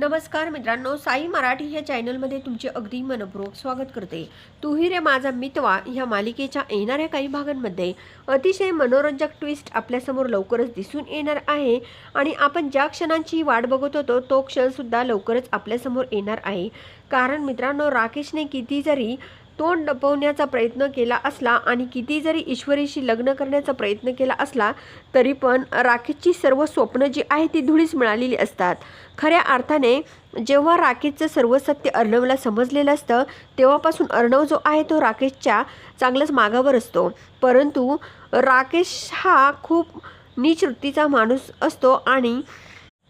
नमस्कार मित्रांनो साई मराठी ह्या चॅनलमध्ये तुमचे अगदी मनपूर्वक स्वागत करते. तुही रे माझा मितवा ह्या मालिकेच्या येणाऱ्या काही भागांमध्ये अतिशय मनोरंजक ट्विस्ट आपल्यासमोर लवकरच दिसून येणार आहे आणि आपण ज्या क्षणांची वाट बघत होतो तो क्षणसुद्धा लवकरच आपल्यासमोर येणार आहे. कारण मित्रांनो राकेशने किती जरी तोंड डपवण्याचा प्रयत्न केला असला आणि किती जरी ईश्वरीशी लग्न करण्याचा प्रयत्न केला असला तरी पण राकेशची सर्व स्वप्न जी आहे ती धुळीस मिळालेली असतात. खऱ्या अर्थाने जेव्हा राकेशचं सर्व सत्य अर्णवला समजलेलं असतं तेव्हापासून अर्णव जो आहे तो राकेशच्या चांगलंच मागावर असतो. परंतु राकेश हा खूप नीच वृत्तीचा माणूस असतो आणि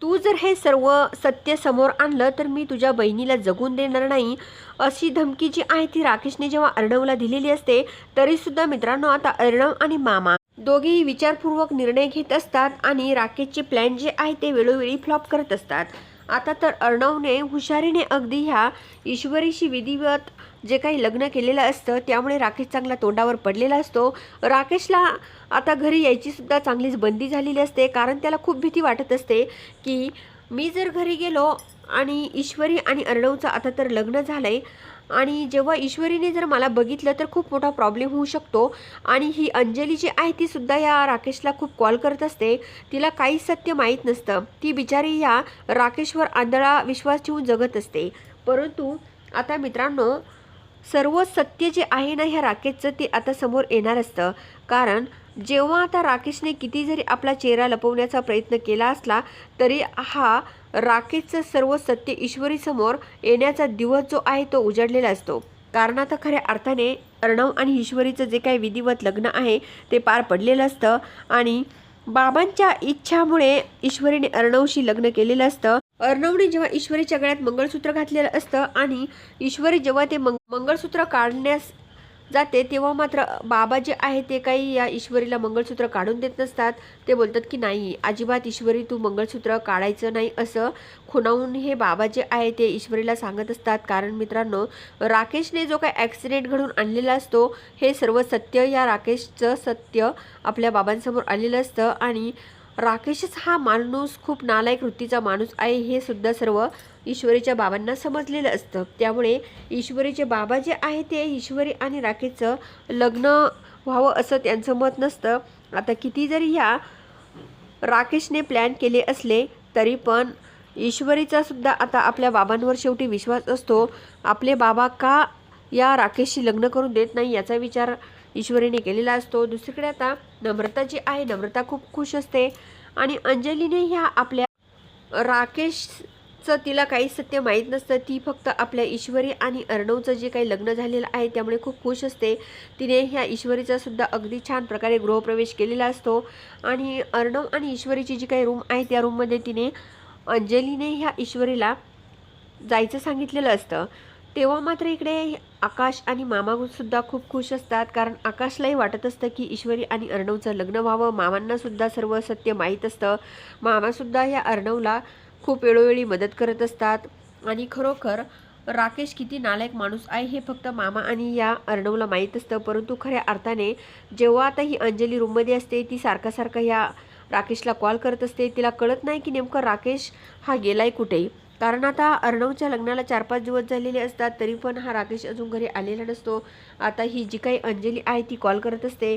तू जर हे सर्व सत्य समोर आणलं तर मी तुझ्या बहिणीला जगून देणार नाही. अशी धमकी जी आहे ती राकेशने जेव्हा अर्णवला दिलेली असते तरीसुद्धा मित्रांनो आता अर्णव आणि मामा दोघेही विचारपूर्वक निर्णय घेत असतात आणि राकेशचे प्लॅन जे आहे ते वेळोवेळी फ्लॉप करत असतात. आता तर अर्णवने हुशारीने अगदी ह्या ईश्वरीशी विधिवत जे काही लग्न केलेलं असतं त्यामुळे राकेश चांगला तोंडावर पडलेला असतो. राकेशला आता घरी यायची सुद्धा चांगलीच बंदी झालेली असते. कारण त्याला खूप भीती वाटत असते की मी जर घरी गेलो आणि ईश्वरी आणि अर्णवचं आता तर लग्न झालं आहे आणि जेव्हा ईश्वरीने जर मला बघितलं तर खूप मोठा प्रॉब्लेम होऊ शकतो. आणि ही अंजली जी आहे ती सुद्धा या राकेशला खूप कॉल करत असते. तिला काहीच सत्य माहीत नसतं. ती बिचारी या राकेशवर आंधळा विश्वास ठेवून जगत असते. परंतु आता मित्रांनो सर्व सत्य जे आहे ना ह्या राकेशचं ते आता समोर येणार असतं. कारण जेव्हा आता राकेशने किती जरी आपला चेहरा लपवण्याचा प्रयत्न केला असला तरी हा राकेशचं सर्व सत्य ईश्वरीसमोर येण्याचा दिवस जो आहे तो उजाडलेला असतो. कारण आता खऱ्या अर्थाने अर्णव आणि ईश्वरीचं जे काही विधिवत लग्न आहे ते पार पडलेलं असतं. आणि बाबांच्या इच्छामुळे ईश्वरीने अर्णवशी लग्न केलेलं असतं. अर्णवने जेव्हा ईश्वरीच्या गळ्यात मंगळसूत्र घातलेलं असतं आणि ईश्वरी जेव्हा ते मंग मंगळसूत्र काढण्यास जाते तेव्हा मात्र बाबा जे आहे ते काही या ईश्वरीला मंगळसूत्र काढून देत नसतात. ते बोलतात की नाही अजिबात ईश्वरी तू मंगळसूत्र काढायचं नाही असं खुणावून हे बाबा जे आहे ते ईश्वरीला सांगत असतात. कारण मित्रांनो राकेशने जो काही ॲक्सिडेंट घडून आणलेला असतो हे सर्व सत्य या राकेशचं सत्य आपल्या बाबांसमोर आलेलं असतं. आणि राकेशच हा माणूस खूप नालायक वृत्तीचा माणूस आहे हे सुद्धा सर्व ईश्वरीच्या बाबांना समजलेलं असतं. त्यामुळे ईश्वरीचे बाबा जे आहे ते ईश्वरी आणि राकेशचं लग्न व्हावं असं त्यांचं मत नसतं. आता किती जरी ह्या राकेशने प्लॅन केले असले तरी पण ईश्वरीचा सुद्धा आता आपल्या बाबांवर शेवटी विश्वास असतो. आपले बाबा का या राकेशशी लग्न करून देत नाही याचा विचार ईश्वरीने केलेला असतो. दुसरीकडे आता नम्रता जी आहे नम्रता खूप खुश असते आणि अंजलीने ह्या आपल्या राकेशचं तिला काही सत्य माहीत नसतं. ती फक्त आपल्या ईश्वरी आणि अर्णवचं जे काही लग्न झालेलं आहे त्यामुळे खूप खुश असते. तिने ह्या ईश्वरीचा सुद्धा अगदी छान प्रकारे गृहप्रवेश केलेला असतो आणि अर्णव आणि ईश्वरीची जी काही रूम आहे त्या रूममध्ये तिने अंजलीने ह्या ईश्वरीला जायचं सांगितलेलं असतं. तेव्हा मात्र इकडे आकाश आणि मामासुद्धा खूप खुश असतात. कारण आकाशलाही वाटत असतं की ईश्वरी आणि अर्णवचं लग्न व्हावं. मामांनासुद्धा सर्व सत्य माहीत असतं. मामासुद्धा या अर्णवला खूप वेळोवेळी मदत करत असतात. आणि खरोखर राकेश किती नालायक माणूस आहे हे फक्त मामा आणि या अर्णवला माहीत असतं. परंतु खऱ्या अर्थाने जेव्हा आता ही अंजली रूममध्ये असते ती सारखा सारखा ह्या राकेशला कॉल करत असते. तिला कळत नाही की नेमकं राकेश हा गेलाय कुठे. कारण आता अर्णवच्या लग्नाला चार पाच दिवस झालेले असतात तरी पण हा राकेश अजून घरी आलेला नसतो. आता ही जी काही अंजली आहे ती कॉल करत असते.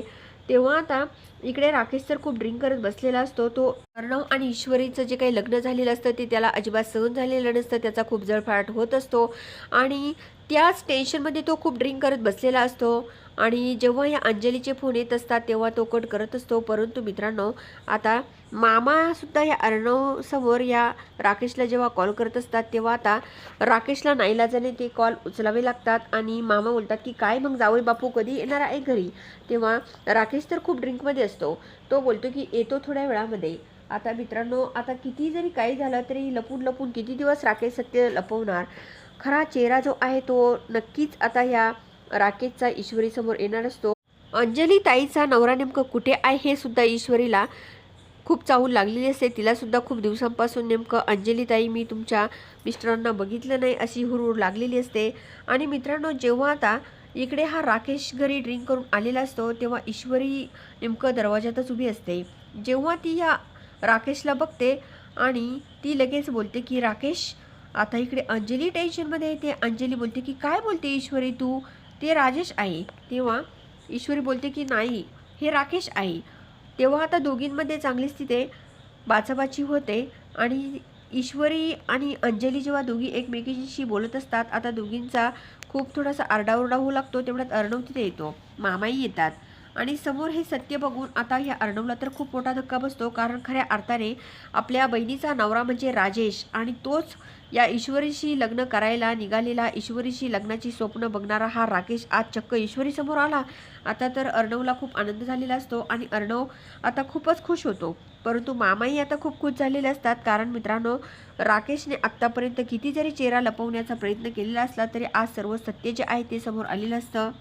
तेव्हा आता इकडे राकेश तर खूप ड्रिंक करत बसलेला असतो. तो अर्णव आणि ईश्वरीचं जे काही लग्न झालेलं असतं ते त्याला अजिबात सहन झालेलं नसतं. त्याचा खूप जळफाट होत असतो. आणि त्याच टेन्शनमध्ये तो खूप ड्रिंक करत बसलेला असतो. आणि जेव्हा या अंजलीचे फोन येत असतात तेव्हा तो कट करत असतो. परंतु मित्रांनो आता मामासुद्धा या अर्णवसमोर या राकेशला जेव्हा कॉल करत असतात तेव्हा आता राकेशला नाईलाजाने ते कॉल उचलावे लागतात आणि मामा बोलतात की काय मग जावई बापू कधी येणार आहे घरी? तेव्हा राकेश तर खूप ड्रिंकमध्ये असतो. तो बोलतो की येतो थोड्या वेळामध्ये. आता मित्रांनो आता किती जरी काही झालं तरी लपून लपून किती दिवस राकेश सत्य लपवणार? खरा चेहरा जो आहे तो नक्कीच आता ह्या राकेशचा ईश्वरीसमोर येणार असतो. अंजली ताईचा नवरा नेमकं कुठे आहे हे सुद्धा ईश्वरीला खूप चाहूल लागलेली असते. तिलासुद्धा खूप दिवसांपासून नेमकं अंजली ताई मी तुमच्या मिस्टरांना बघितलं नाही अशी हुरहुर लागलेली असते. आणि मित्रांनो जेव्हा आता इकडे हा राकेश घरी ड्रिंक करून आलेला असतो तेव्हा ईश्वरी नेमकं दरवाजातच उभी असते. जेव्हा ती या राकेशला बघते आणि ती लगेच बोलते की राकेश आता इकडे अंजली टेन्शनमध्ये येते. अंजली बोलते की काय बोलते ईश्वरी तू? ते राजेश आहे तेव्हा ईश्वरी बोलते की नाही हे राकेश आहे तेव्हा आता दोघींमध्ये चांगलीच तिथे बाचाबाची होते आणि ईश्वरी आणि अंजली जेव्हा दोघी एकमेकींशी बोलत असतात आता दोघींचा खूप थोडासा आरडाओरडा होऊ लागतो तेवढ्यात अर्णव तिथे येतो. मामाही येतात. आणि समोर हे सत्य बघून आता ह्या अर्णवला तर खूप मोठा धक्का बसतो कारण खऱ्या अर्थाने आपल्या बहिणीचा नवरा म्हणजे राजेश आणि तोच या ईश्वरीशी लग्न करायला निघालेला ईश्वरीशी लग्नाची स्वप्न बघणारा हा राकेश आज चक्क ईश्वरीसमोर आला. आता तर अर्णवला खूप आनंद झालेला असतो आणि अर्णव आता खूपच खुश होतो. परंतु मामाही आता खूप खुश झालेले असतात कारण मित्रांनो राकेशने आत्तापर्यंत किती जरी चेहरा लपवण्याचा प्रयत्न केलेला असला तरी आज सर्व सत्य जे आहे ते समोर आलेलं असतं.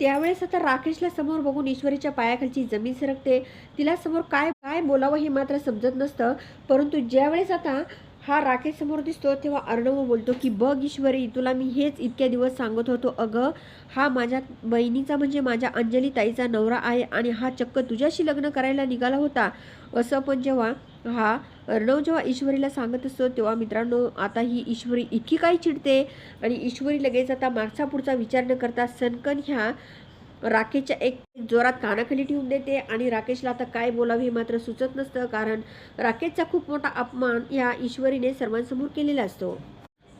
त्यावेळेस आता राकेशला समोर बघून ईश्वरीच्या पायाखालची जमीन सरकते. तिला समोर काय काय बोलावं हे मात्र समजत नसतं. परंतु ज्यावेळेस आता हा राकेश समोर दिसतो तेव्हा अर्णव बोलतो की बघ ईश्वरी तुला मी हेच इतक्या दिवस सांगत होतो. अगं हा माझ्या बहिणीचा म्हणजे माझ्या अंजली ताईचा नवरा आहे आणि हा चक्क तुझ्याशी लग्न करायला निघाला होता. असं पण जेव्हा हा अर्णव जेव्हा ईश्वरीला सांगत असतो तेव्हा मित्रांनो आता ही ईश्वरी इतकी काही चिडते आणि ईश्वरी लगेच आता मागचा पुढचा विचार न करता सनकन ह्या राकेशच्या एक जोरात कानाखाली ठेवून देते आणि राकेशला आता काय बोलावे हे मात्र सुचत नसतं कारण राकेशचा खूप मोठा अपमान या ईश्वरीने सर्वांसमोर केलेला असतो.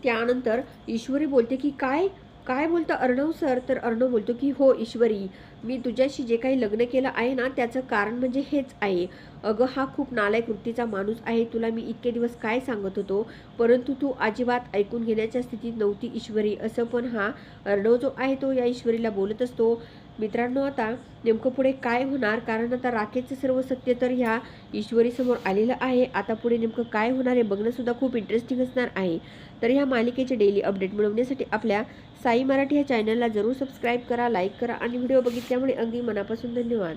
त्यानंतर ईश्वरी बोलते की काय? काय बोलतं अर्णव सर? तर अर्णव बोलतो की हो ईश्वरी मी तुझ्याशी जे काही लग्न केलं आहे ना त्याचं कारण म्हणजे हेच आहे. अगं हा खूप नालायक वृत्तीचा माणूस आहे. तुला मी इतके दिवस काय सांगत होतो? परंतु तू अजिबात ऐकून घेण्याच्या स्थितीत नव्हती ईश्वरी. असं पण हा अर्णव जो आहे तो या ईश्वरीला बोलत असतो. मित्रांनो आता नेमकं पुढे काय होणार? कारण आता राखेचं सर्व सत्य तर ह्या ईश्वरीसमोर आलेलं आहे. आता पुढे नेमकं काय होणार हे बघणंसुद्धा खूप इंटरेस्टिंग असणार आहे. तर ह्या मालिकेचे डेली अपडेट मिळवण्यासाठी आपल्या साई मराठी या चॅनलला जरूर सबस्क्राईब करा लाईक करा आणि व्हिडिओ बघितल्यामुळे अगदी मनापासून धन्यवाद.